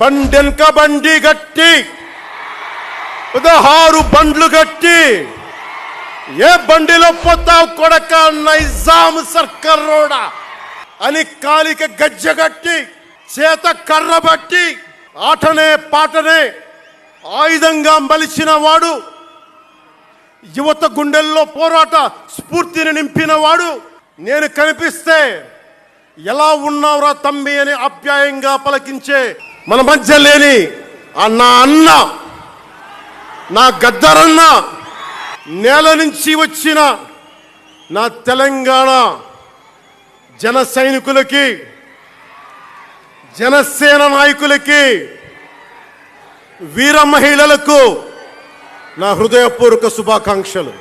బండెనక బండి గట్టి పదహారు బండ్లు గట్టి. ఏ బండిలో పోతావు కొడక నైజాం సర్కర్ రోడా అని కాలిక గజ్జగట్టి చేత కర్ర బట్టి ఆటనే పాటనే ఆయుధంగా మలిచిన వాడు యువత గుండెల్లో పోరాట స్ఫూర్తిని నింపినవాడు నేను కనిపిస్తే ఎలా ఉన్నావురా తమ్మి అని ఆప్యాయంగా పలకించే మన మధ్య లేని ఆ నా అన్న నా గద్దరన్న నేల నుంచి వచ్చిన నా తెలంగాణ జన సైనికులకి జనసేన నాయకులకి వీర మహిళలకు నా హృదయపూర్వక శుభాకాంక్షలు.